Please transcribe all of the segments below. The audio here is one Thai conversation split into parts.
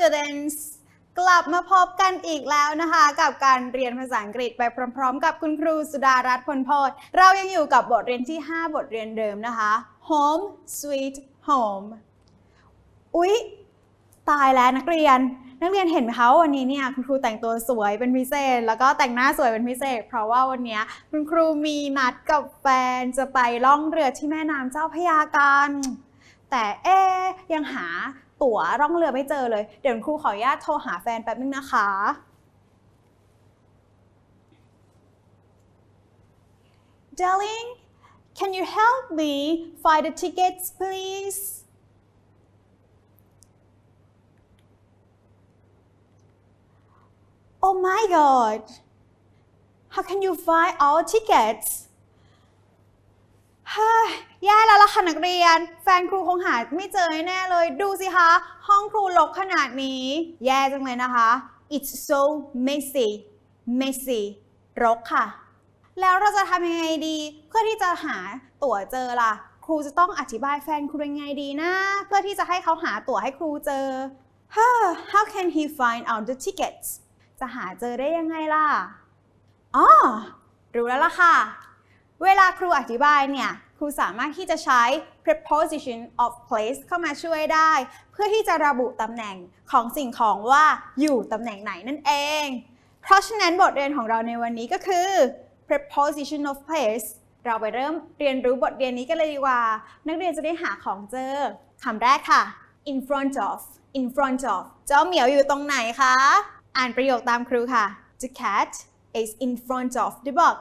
students กลับมาพบกันอีกแล้วนะคะกับการเรียนภาษาอังกฤษไปพร้อม ๆ กับคุณครูสุดารัตน์พลโพธเรายังอยู่กับบทเรียนที่ 5 บทเรียนเดิมนะคะ home sweet home อุ๊ย ตายแล้วนักเรียน นักเรียนเห็นไหมคะว่าวันนี้เนี่ยคุณครูแต่งตัวสวยเป็นพิเศษ แล้วก็แต่งหน้าสวยเป็นพิเศษ เพราะว่าวันนี้คุณครูมีนัดกับแฟนจะไปล่องเรือที่แม่น้ำเจ้าพยากันแต่เอ๊ยยังหา ตั๋วร่องเรือไม่เจอเลย เดี๋ยวครูขออนุญาตโทรหาแฟนแป๊บนึงนะคะ Darling can you help me find the tickets please Oh my god how can you find our tickets แย่แล้วล่ะค่ะนักเรียน แฟนครูคงหาไม่เจอแน่เลย ดูสิคะ ห้องครูรกขนาดนี้ แย่จังเลยนะคะ it's so messy messy รกค่ะ แล้วเราจะทำยังไงดี เพื่อที่จะหาตั๋วเจอล่ะ ครูจะต้องอธิบายแฟนครูยังไงดีนะ เพื่อที่จะให้เขาหาตั๋วให้ครูเจอ Huh, how can he find out the tickets จะหาเจอได้ยังไงล่ะอ๋อรู้แล้วล่ะค่ะ เวลาครูอธิบายเนี่ย ครูสามารถที่จะใช้ preposition of place เข้ามาช่วยได้ เพื่อที่จะระบุตำแหน่งของสิ่งของว่าอยู่ตำแหน่งไหนนั่นเอง เพราะฉะนั้นบทเรียนของเราในวันนี้ก็คือ preposition of place เราไปเริ่มเรียนรู้บทเรียนนี้กันเลยดีกว่า นักเรียนจะได้หาของเจอคำแรกค่ะ in front of in front of เจ้าเหมียวอยู่ตรงไหนคะ อ่านประโยคตามครูค่ะ the cat is in front of the box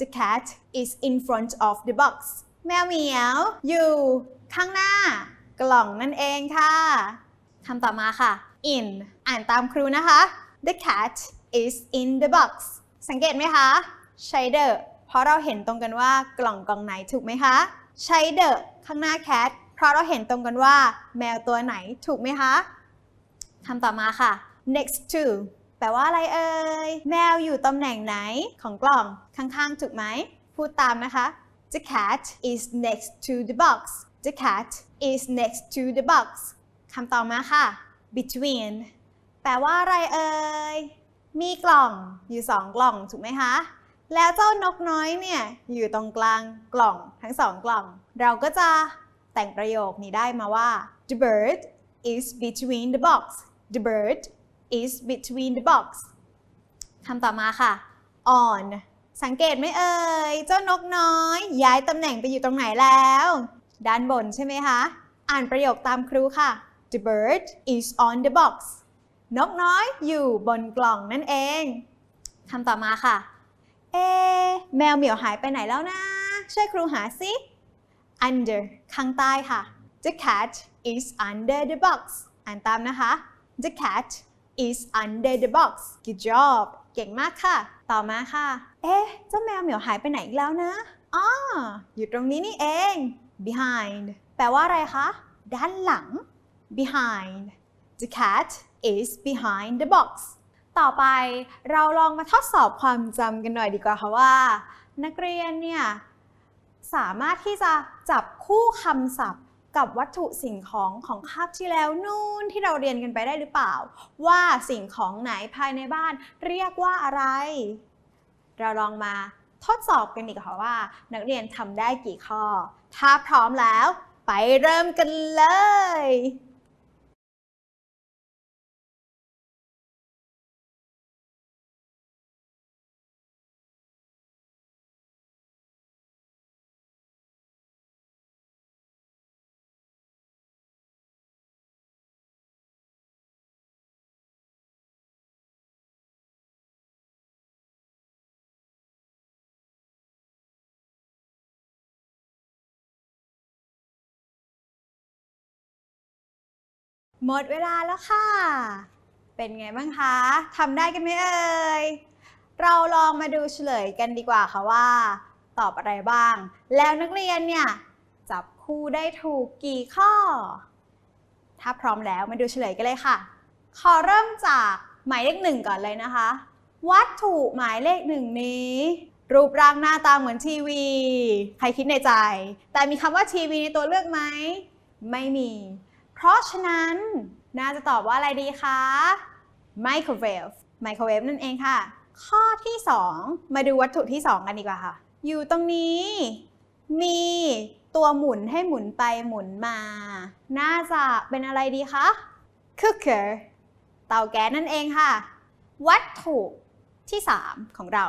the cat is in front of the box แมวเหมียว อยู่ ข้างหน้า กล่องนั่นเองค่ะคำต่อมาค่ะ in อ่านตามครูนะคะ the cat is in the box สังเกตไหมคะใช้ the เพราะเราเห็นตรงกันว่ากล่องกล่องไหนถูกไหมคะ ใช้ the ข้างหน้า cat เพราะเราเห็นตรงกันว่า แมวตัวไหนถูกไหมคะคำต่อมาค่ะ next to แปลว่าอะไรเอ่ย แมวอยู่ตำแหน่งไหนของกล่องข้างๆ ถูกไหม พูดตามนะคะ The cat is next to the box The cat is next to the box คำต่อมาค่ะ between แปลว่าอะไรเอ่ย มีกล่องอยู่สองกล่องถูกไหมคะ แล้วเจ้านกน้อยเนี่ยอยู่ตรงกลางกล่องทั้งสองกล่อง เราก็จะแต่งประโยคนี้ได้มาว่า The bird is between the box The bird is between the box คำต่อมาค่ะ on สังเกตไหมเอ่ย เจ้านกน้อย ย้ายตำแหน่งไปอยู่ตรงไหนแล้ว ด้านบนใช่ไหมคะ อ่านประโยคตามครูค่ะ The bird is on the box นกน้อยอยู่บนกล่องนั่นเองคำต่อมาค่ะ เอ แมวเหมียวหายไปไหนแล้วนะ ช่วยครูหาสิ under ข้างใต้ค่ะ The cat is under the box อ่านตามนะคะ The cat is under the box good job เก่งมากค่ะ ต่อมาค่ะ เอ๊ะ เจ้าแมวเหมียวหายไปไหนอีกแล้วนะอ๋ออยู่ตรงนี้นี่เอง behind แปลว่าอะไรคะ ด้านหลัง behind the cat is behind the box ต่อไปเราลองมาทดสอบความจำกันหน่อยดีกว่าค่ะว่า นักเรียนเนี่ยสามารถที่จะจับคู่คำศัพท์กับวัตถุสิ่งของของคาบที่แล้วนู่นที่เราเรียนกันไปได้หรือเปล่า ว่าสิ่งของไหนภายในบ้านเรียกว่าอะไร เราลองมาทดสอบกันดีกว่าค่ะว่า นักเรียนทำได้กี่ข้อ ถ้าพร้อมแล้ว ไปเริ่มกันเลย หมดเวลาแล้วค่ะ เป็นไงบ้างคะทำได้กันไหมเอ่ย เราลองมาดูเฉลยกันดีกว่าค่ะว่า ตอบอะไรบ้าง แล้วนักเรียนเนี่ย จับคู่ได้ถูกกี่ข้อ ถ้าพร้อมแล้วมาดูเฉลยกันเลยค่ะ ขอเริ่มจากหมายเลขหนึ่งก่อนเลยนะคะ วัตถุหมายเลขหนึ่งนี้ รูปร่างหน้าตาเหมือนทีวี ใครคิดในใจ แต่มีคำว่าทีวีในตัวเลือกไหม ไม่มี เพราะฉะนั้นน่าจะตอบว่าอะไรดีคะ microwave microwave นั่นเองค่ะ ข้อที่ 2 มาดูวัตถุที่ 2 กันดีกว่าค่ะ อยู่ตรงนี้ มีตัวหมุนให้หมุนไปหมุนมา น่าจะเป็นอะไรดีคะ cooker เตาแก๊สนั่นเองค่ะ วัตถุที่ 3 ของเรา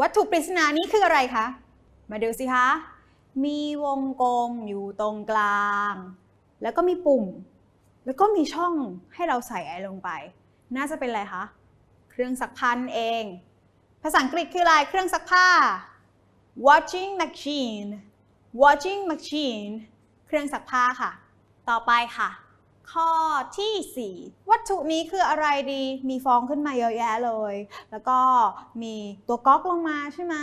วัตถุปริศนานี้คืออะไรคะ มาดูสิคะ มีวงกลมอยู่ตรงกลาง แล้วก็มีปุ่ม แล้วก็มีช่องให้เราใส่อะไรลงไป น่าจะเป็นอะไรคะ เครื่องซักผ้านเอง ภาษาอังกฤษคืออะไร เครื่องซักผ้า washing machine washing machine เครื่องซักผ้าค่ะ ต่อไปค่ะ ข้อทีสี่ 4 วัตถุนี้คืออะไรดี มีฟองขึ้นมาเยอะแยะเลย แล้วก็มีตัวก๊อกลงมาใช่ไหม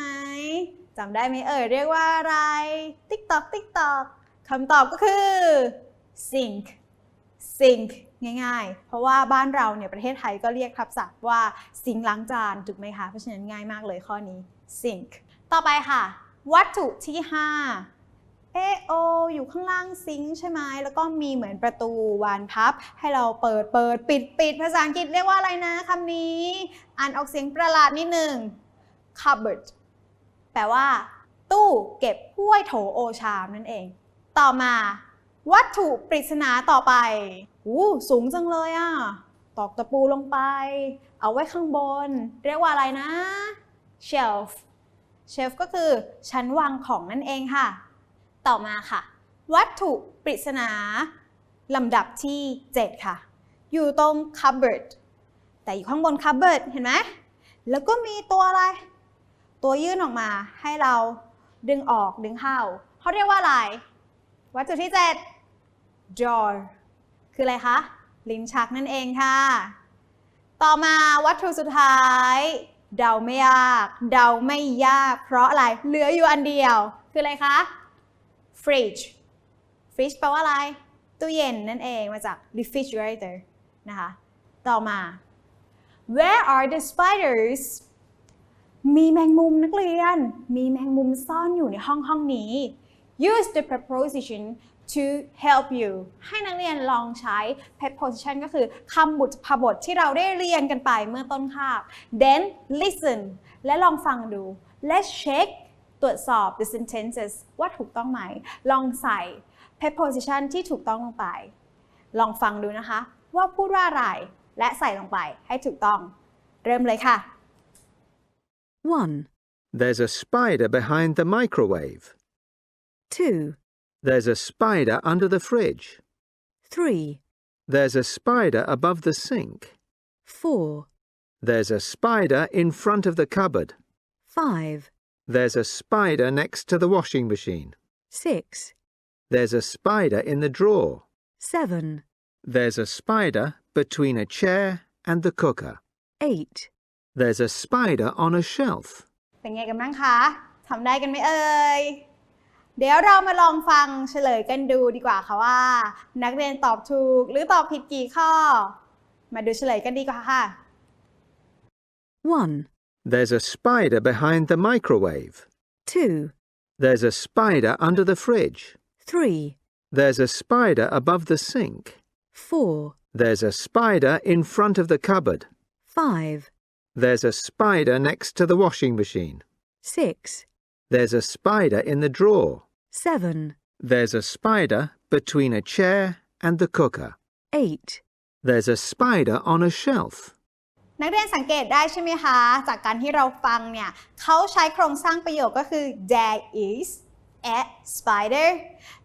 จำได้ไหมเอ่ยเรียกว่าอะไร ติ๊กตอกติ๊กตอกคำตอบก็คือ sink sink ง่ายๆ เพราะว่าบ้านเราเนี่ยประเทศไทยก็เรียกทับศัพท์ว่าซิงค์ล้างจานถูกไหมคะ เพราะฉะนั้นง่ายมากเลยข้อนี้ sink ต่อไปค่ะ วัตถุที่ 5เอโออยู่ข้างล่างซิงค์ใช่ไหมแล้วก็มีเหมือนประตูวานพับ ให้เราเปิดเปิดปิดปิดภาษาอังกฤษเรียกว่าอะไรนะคำนี้ อ่านออกเสียงประหลาดนิดหนึ่ง cupboard แปลว่า ตู้เก็บถ้วยโถโอชามนั่นเอง ต่อมา วัตถุปริศนาต่อไปอู้สูงจังเลยอะ ตอกตะปูลงไป เอาไว้ข้างบน เรียกว่าอะไรนะ shelf shelf ก็คือชั้นวางของนั่นเองค่ะ ต่อมาค่ะ วัตถุปริศนาลำดับที่ 7 ค่ะ อยู่ตรง cupboard แต่อยู่ข้างบน cupboard เห็นไหม แล้วก็มีตัวอะไร ตัวยื่นออกมาให้เราดึงออกดึงเข้า เขาเรียกว่าอะไร วัตถุที่ 7 drawer คืออะไรคะ ลิ้นชักนั่นเองค่ะ ต่อมาวัตถุสุดท้าย เดาไม่ยาก เดาไม่ยาก เพราะอะไร เหลืออยู่อันเดียว คืออะไรคะ fridge fridge แปลว่าอะไร ตู้เย็นนั่นเอง มาจาก refrigerator นะคะ ต่อมา where are the spiders มีแมงมุมนักเรียน มีแมงมุมซ่อนอยู่ในห้องห้องนี้ use the preposition to help you ให้นักเรียนลองใช้ preposition ก็คือคำบุตรพบทที่เราได้เรียนกันไปเมื่อต้นคาบ then listen และลองฟังดู let's check ตรวจสอบ the sentences ว่าถูกต้องไหม ลองใส่ preposition ที่ถูกต้องลงไป ลองฟังดูนะคะ ว่าพูดว่าอะไร และใส่ลงไปให้ถูกต้อง เริ่มเลยค่ะ 1, There's a spider behind the microwave. 2, There's a spider under the fridge. 3, There's a spider above the sink. 4, There's a spider in front of the cupboard. 5, There's a spider next to the washing machine. 6, There's a spider in the drawer. 7, There's a spider between a chair and the cooker. 8, There's a spider on a shelf. เป็นไงกันบ้างคะ ทำได้กันไหมเอ่ย เดี๋ยวเรามาลองฟังเฉลยกันดูดีกว่าค่ะว่า นักเรียนตอบถูกหรือตอบผิดกี่ข้อ มาดูเฉลยกันดีกว่าค่ะ 1, There's a spider behind the microwave. 2, There's a spider under the fridge. 3, There's a spider above the sink. 4, There's a spider in front of the cupboard. 5, There's a spider next to the washing machine. 6, There's a spider in the drawer. 7, There's a spider between a chair and the cooker. 8, There's a spider on a shelf. นักเรียนสังเกตได้ใช่ไหมคะ จากการที่เราฟังเนี่ยเขาใช้โครงสร้างประโยคก็คือ there is a spider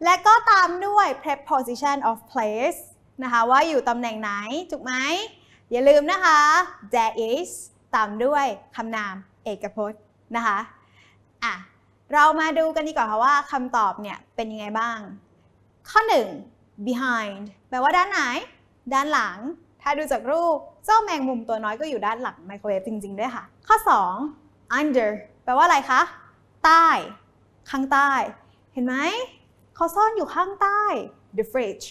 และก็ตามด้วย preposition of place นะคะว่าอยู่ตำแหน่งไหน ถูกไหม อย่าลืมนะคะ there is ตามด้วยคำนามเอกพจน์นะคะ อะ เรามาดูกันดีกว่าค่ะว่าคำตอบเนี่ยเป็นยังไงบ้าง ข้อ 1 behind แปลว่าด้านไหน ด้านหลัง ถ้าดูจากรูป เจ้าแมงมุมตัวน้อยก็อยู่ด้านหลังไมโครเวฟจริง ๆ ด้วยค่ะ ข้อ 2 under แปลว่าอะไรคะ ใต้ ข้างใต้ เห็นไหม เขาซ่อนอยู่ข้างใต้ the fridge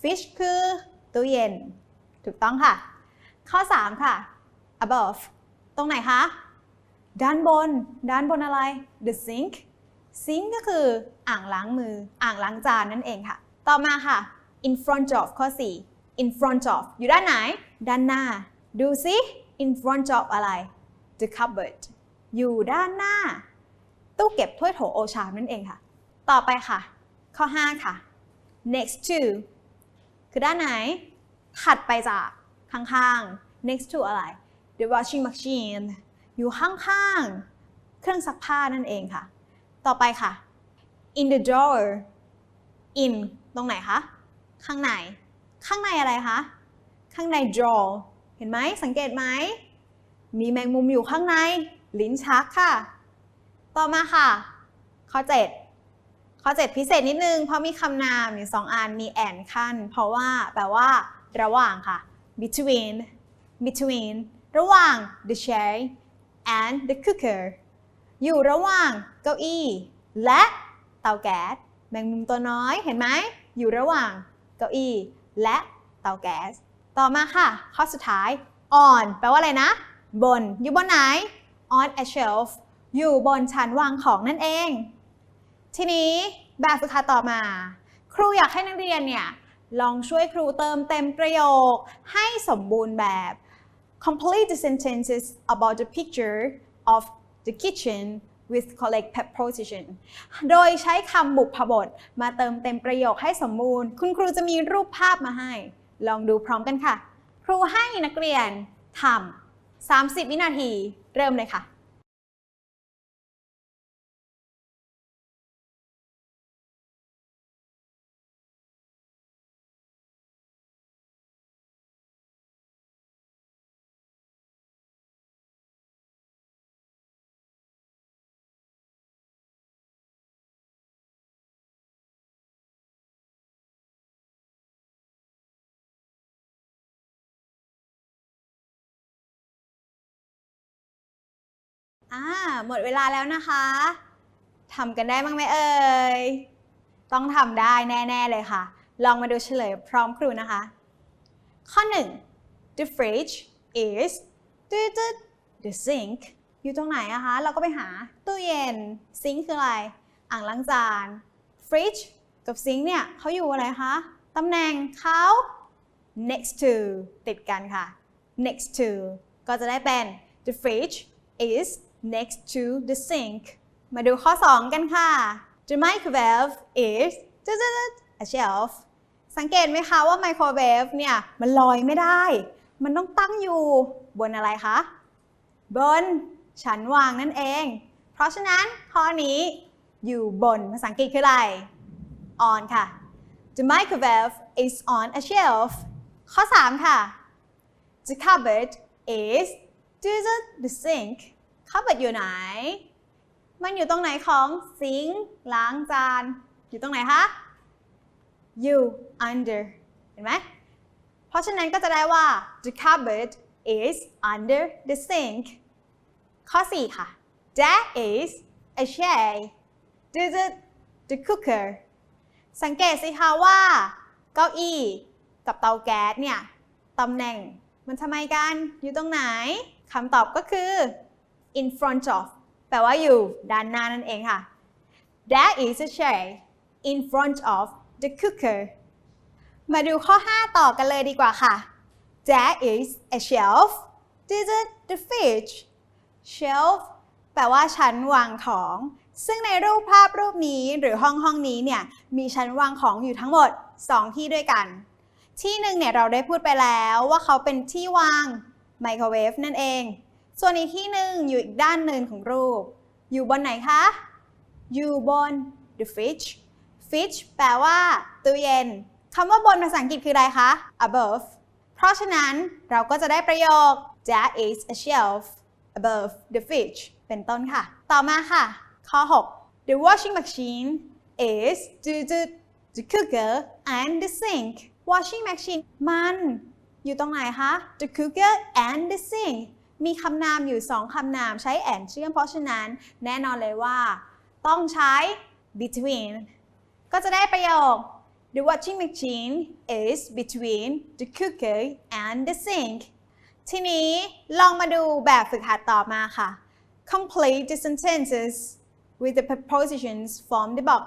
fish คือตู้เย็น ถูกต้องค่ะ ข้อ 3 ค่ะ above ตรงไหนคะ ด้านบน ด้านบนอะไร the sink sink ก็คืออ่างล้างมือ อ่างล้างจานนั่นเองค่ะ ต่อมาค่ะ in front of ข้อ 4 in front of อยู่ด้านไหน ด้านหน้า ดูสิ in front of อะไร the cupboard อยู่ด้านหน้า ตู้เก็บถ้วยโถโอชามนั่นเองค่ะ ต่อไปค่ะ ข้อ 5 ค่ะ next to คือด้านไหน ถัดไปจากข้างๆ next to อะไร the washing machine อยู่ข้างๆ เครื่องซักผ้านั่นเองค่ะ ต่อไปค่ะ in the drawer in ตรงไหนคะ ข้างใน ข้างในอะไรคะ ข้างใน drawer เห็นไหม สังเกตไหม มีแมงมุมอยู่ข้างใน ลิ้นชักค่ะ ต่อมาค่ะ ข้อ 7 ข้อ 7 พิเศษนิดนึง เพราะมีคำนามอยู่สองอัน มี and ขั้น เพราะว่าแปลว่า ระหว่างค่ะ between between ระหว่าง the chair and the cooker อยู่ระหว่างเก้าอี้ และเตาแก๊สแมงมุมตัวน้อยเห็นไหม อยู่ระหว่างเก้าอี้ และเตาแก๊ส ต่อมาค่ะ ข้อสุดท้าย on แปลว่าอะไรนะ บน อยู่บนไหน on a shelf อยู่บนชั้นวางของนั่นเอง ทีนี้แบบฝึกหัดต่อมา ครูอยากให้นักเรียนเนี่ย ลองช่วยครูเติมเต็มประโยคให้สมบูรณ์แบบ complete the sentences about the picture of the kitchen with correct preposition โดยใช้คำบุพบท มาเติมเต็มประโยคให้สมบูรณ์ คุณครูจะมีรูปภาพมาให้ ลองดูพร้อมกันค่ะ ครูให้นักเรียนทำ30 วินาที เริ่มเลยค่ะ อ่าหมดเวลาแล้วนะคะทำกันได้บ้างไหมเอ่ย ต้องทำได้แน่ ๆ เลยค่ะ ลองมาดูเฉลยพร้อมครูนะคะ ข้อ 1 the fridge is the the sink อยู่ตรงไหนอะคะ เราก็ไปหาตู้เย็นซิงค์คืออะไร อ่างล้างจาน fridge กับซิงค์เนี่ยเขาอยู่อะไรคะ ตำแหน่งเขา next to ติดกันค่ะ next to ก็จะได้เป็น the fridge is next to the sink มาดูข้อ 2 กันค่ะ the microwave is a shelf สังเกตไหมคะว่าไมโครเวฟเนี่ยมันลอยไม่ได้ มันต้องตั้งอยู่บนอะไรคะ บนชั้นวางนั่นเอง เพราะฉะนั้นข้อนี้อยู่บนภาษาอังกฤษคืออะไร on ค่ะ The microwave is on a shelf ข้อ 3 ค่ะ The cupboard is to the, the sink cupboard อยู่ไหน มันอยู่ตรงไหนของซิงค์ล้างจาน อยู่ตรงไหนคะ you under เห็นไหม เพราะฉะนั้นก็จะได้ว่า the cupboard is under the sink ข้อ 4 ค่ะ there is a chair to the the cooker สังเกตสิคะว่า เก้าอี้กับเตาแก๊สเนี่ยตำแหน่งมันทำไมกัน อยู่ตรงไหนคำตอบก็คือ in front of แปลว่าอยู่ด้านหน้านั่นเองค่ะ There is a chair in front of the cooker มาดูข้อ 5 ต่อกันเลยดีกว่าค่ะ There is a shelf to the, the fridge shelf แปลว่าชั้นวางของ ซึ่งในรูปภาพรูปนี้หรือห้องห้องนี้เนี่ย มีชั้นวางของอยู่ทั้งหมด 2 ที่ด้วยกัน ที่หนึ่งเนี่ยเราได้พูดไปแล้วว่าเขาเป็นที่วางไมโครเวฟนั่นเอง ส่วนอีกที่หนึ่งอยู่อีกด้านหนึ่งของรูป อยู่บนไหนคะ อยู่บน the fridge fridge แปลว่าตู้เย็นคำว่าบนภาษาอังกฤษคืออะไรคะ above เพราะฉะนั้นเราก็จะได้ประโยค there is a shelf above the fridge เป็นต้นค่ะ ต่อมาค่ะ ข้อ 6 the washing machine is to the the cooker and the sink washing machine มัน อยู่ตรงไหนคะ the cooker and the sink มีคำนามอยู่ 2 คำนามใช้ and เชื่อม เพราะฉะนั้นแน่นอนเลยว่า ต้องใช้ between ก็จะได้ประโยค The washing machine is between the cooker and the sink ทีนี้ลองมาดูแบบฝึกหัดต่อมาค่ะ Complete the sentences with the prepositions from the box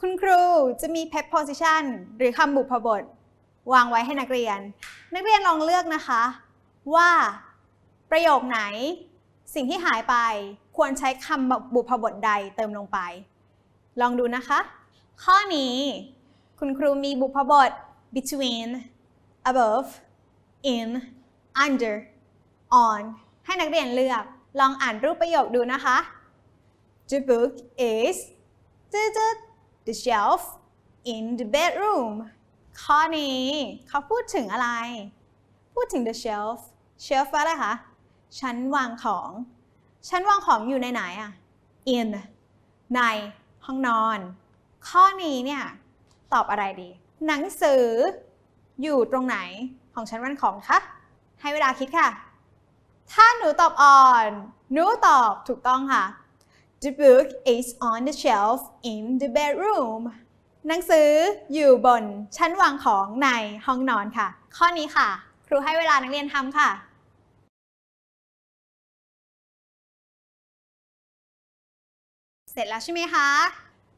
คุณครูจะมี preposition หรือคำบุพบท วางไว้ให้นักเรียน นักเรียนลองเลือกนะคะว่า ประโยคไหน สิ่งที่หายไปควรใช้คำบุพบทใดเติมลงไป ลองดูนะคะ ข้อนี้ คุณครูมีบุพบท between above in under on ให้นักเรียนเลือก ลองอ่านรูปประโยคดูนะคะ The book is the shelf in the bedroom ข้อนี้เขาพูดถึงอะไร พูดถึง the shelf shelf ว่าอะไรคะ ชั้นวางของ ชั้นวางของอยู่ในไหนอะ in ในห้องนอน ข้อนี้เนี่ยตอบอะไรดี หนังสืออยู่ตรงไหนของชั้นวางของคะ ให้เวลาคิดค่ะ ถ้าหนูตอบ on หนูตอบถูกต้องค่ะ The book is on the shelf in the bedroom หนังสืออยู่บนชั้นวางของในห้องนอนค่ะ ข้อนี้ค่ะ ครูให้เวลานักเรียนทำค่ะ เสร็จแล้วใช่ไหมคะ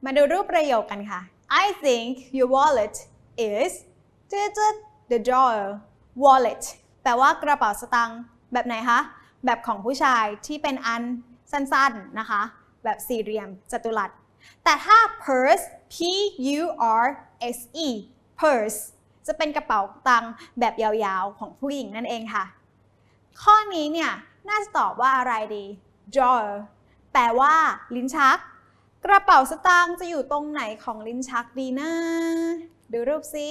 มาดูรูปประโยคกันค่ะ I think your wallet is the drawer wallet แปลว่ากระเป๋าสตางค์แบบไหนคะ แบบของผู้ชายที่เป็นอันสั้นๆนะคะ แบบสี่เหลี่ยมจัตุรัส แต่ถ้า purse p u r s e purse จะเป็นกระเป๋าตังค์แบบยาวๆ ของผู้หญิงนั่นเองค่ะ ข้อนี้เนี่ย น่าจะตอบว่าอะไรดี drawer แปลว่า ลิ้นชัก กระเป๋าสตางค์จะอยู่ตรงไหนของลิ้นชักดีนะดูรูปซิ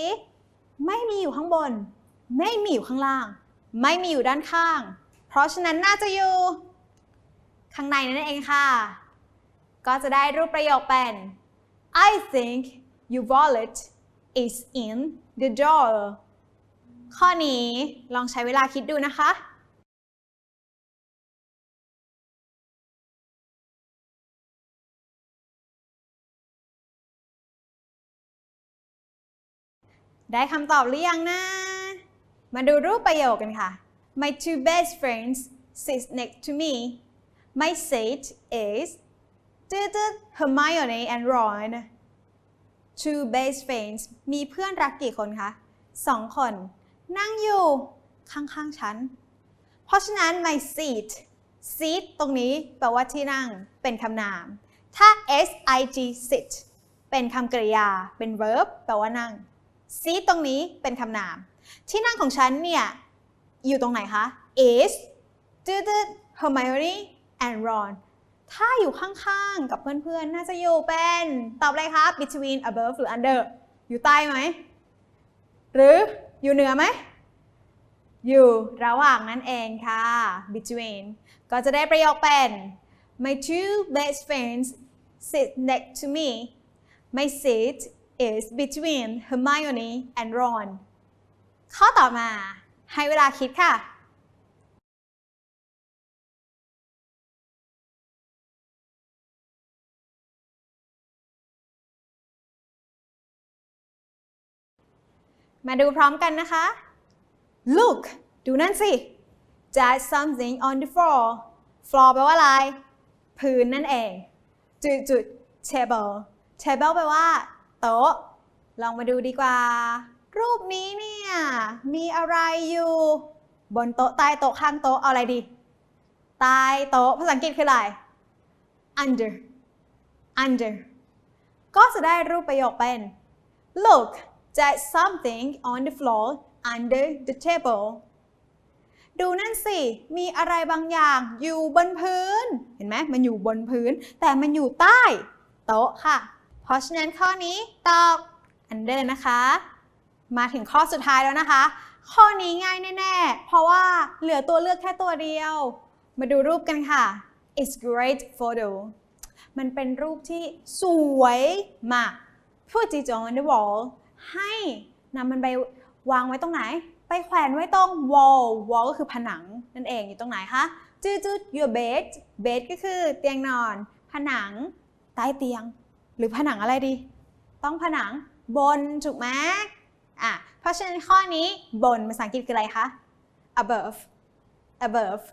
ไม่มีอยู่ข้างบน ไม่มีอยู่ข้างล่าง ไม่มีอยู่ด้านข้าง เพราะฉะนั้นน่าจะอยู่ ข้างในนั่นเองค่ะ ก็จะได้รูปประโยคเป็น I think your wallet is in the drawer ข้อนี้ลองใช้เวลาคิดดูนะคะ ได้คำตอบหรือยังนะ มาดูรูปประโยคกันค่ะ My two best friends sit next to me My seat is Hermione and Ron Two best friends มีเพื่อนรักกี่คนคะสองคน นั่งอยู่ข้างๆฉัน เพราะฉะนั้น my seat seat ตรงนี้แปลว่าที่นั่งเป็นคำนาม ถ้า s i g sit เป็นคำกริยา เป็น verb แปลว่านั่ง seat ตรงนี้เป็นคำนาม ที่นั่งของฉันเนี่ย อยู่ตรงไหนคะ is Hermione and Ron ถ้าอยู่ข้างๆ กับเพื่อนๆ น่าจะอยู่เป็น ตอบอะไรคะ between above หรือ under อยู่ใต้ไหม หรืออยู่เหนือไหม อยู่ระหว่างนั่นเองค่ะ between ก็จะได้ประโยคเป็น my two best friends sit next to me my seat is between Hermione and Ron ข้อต่อมาให้เวลาคิดค่ะ มาดูพร้อมกันนะคะ Look ดูนั่นสิ There's something on the floor floor แปลว่าอะไร พื้นนั่นเอง จุดจุด table table แปลว่า โต๊ะ ลองมาดูดีกว่า รูปนี้เนี่ย มีอะไรอยู่ บนโต๊ะใต้โต๊ะข้างโต๊ะเอาอะไรดี ใต้โต๊ะภาษาอังกฤษคืออะไร under under ก็จะได้รูปประโยคเป็น Look there's something on the floor under the table ดูนั่นสิ มีอะไรบางอย่างอยู่บนพื้น เห็นไหม มันอยู่บนพื้น แต่มันอยู่ใต้ โต๊ะค่ะ เพราะฉะนั้นข้อนี้ตอบ under นะคะ มาถึงข้อสุดท้ายแล้วนะคะ ข้อนี้ง่ายแน่ ๆ เพราะว่าเหลือตัวเลือกแค่ตัวเดียว มาดูรูปกันค่ะ it's great photo มันเป็นรูปที่สวยมาก put it on the wall ให้นำมันไปวางไว้ตรงไหน ไปแขวนไว้ตรง wall wall ก็คือผนังนั่นเองอยู่ตรงไหนคะจืดจืด your bed bed ก็คือเตียงนอน ผนังใต้เตียง หรือผนังอะไรดี ต้องผนังบนถูกไหมอะเพราะฉะนั้นข้อนี้บนภาษาอังกฤษคืออะไรคะ above above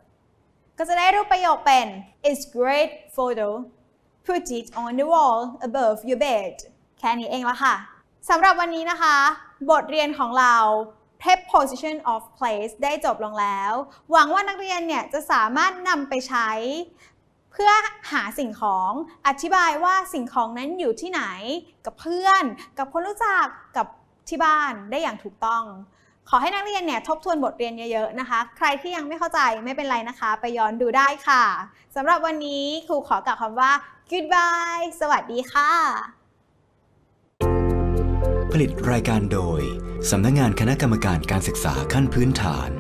ก็จะได้รูปประโยคเป็น it's great photo put it on the wall above your bed แค่นี้เองละค่ะสำหรับวันนี้นะคะ บทเรียนของเรา preposition of place ได้จบลงแล้ว หวังว่านักเรียนเนี่ยจะสามารถนำไปใช้ เพื่อหาสิ่งของอธิบายว่าสิ่งของนั้นอยู่ที่ไหนกับเพื่อน กับคนรู้จักกับที่บ้านได้อย่างถูกต้อง ขอให้นักเรียนเนี่ยทบทวนบทเรียนเยอะๆนะคะ ใครที่ยังไม่เข้าใจไม่เป็นไรนะคะ ไปย้อนดูได้ค่ะสำหรับวันนี้ครูขอกล่าวคำว่า goodbye สวัสดีค่ะ ผลิตรายการโดยสำนักงานคณะกรรมการการศึกษาขั้นพื้นฐาน